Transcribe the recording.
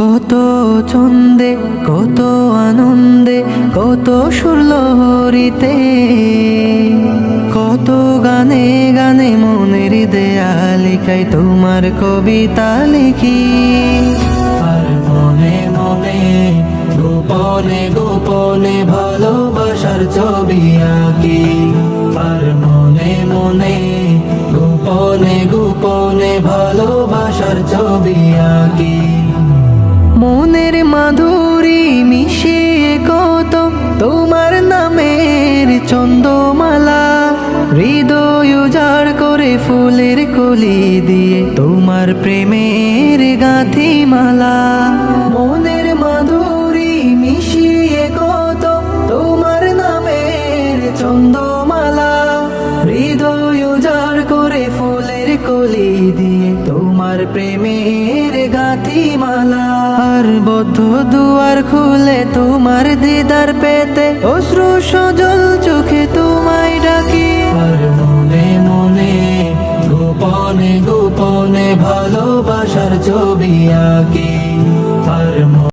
কত ছন্দে, কত আনন্দে, কত সুরলহরিতে, কত গানে গানে মনের দেয়ালিকায় তোমার কবিতা লিখি। আর মনে মনে গোপনে গোপনে ভালোবাসার ছবি আঁকি। আর মনে মনে গোপনে গোপনে ভালোবাসার ছবি আঁকি। মনের মাধুরী মিশিয়ে কত তোমার নামের চন্দ্রমালা হৃদয় উজাড় করে ফুলের কলি দিয়ে তোমার প্রেমের গাঁথিমালা। মনের মাধুরী মিশিয়ে কত তোমার নামের চন্দ্রমালা হৃদয় উজাড় করে ফুলের কলি দিয়ে তোমার প্রেমের গাঁথিমালা। বদ্ধ দুয়ার খুলে তোমার দিদার পেতে। অশ্রু সজল চোখে তোমায় ডাকি। মনে মনে, গোপনে গোপনে ভালোবাসার ছবি আঁকি।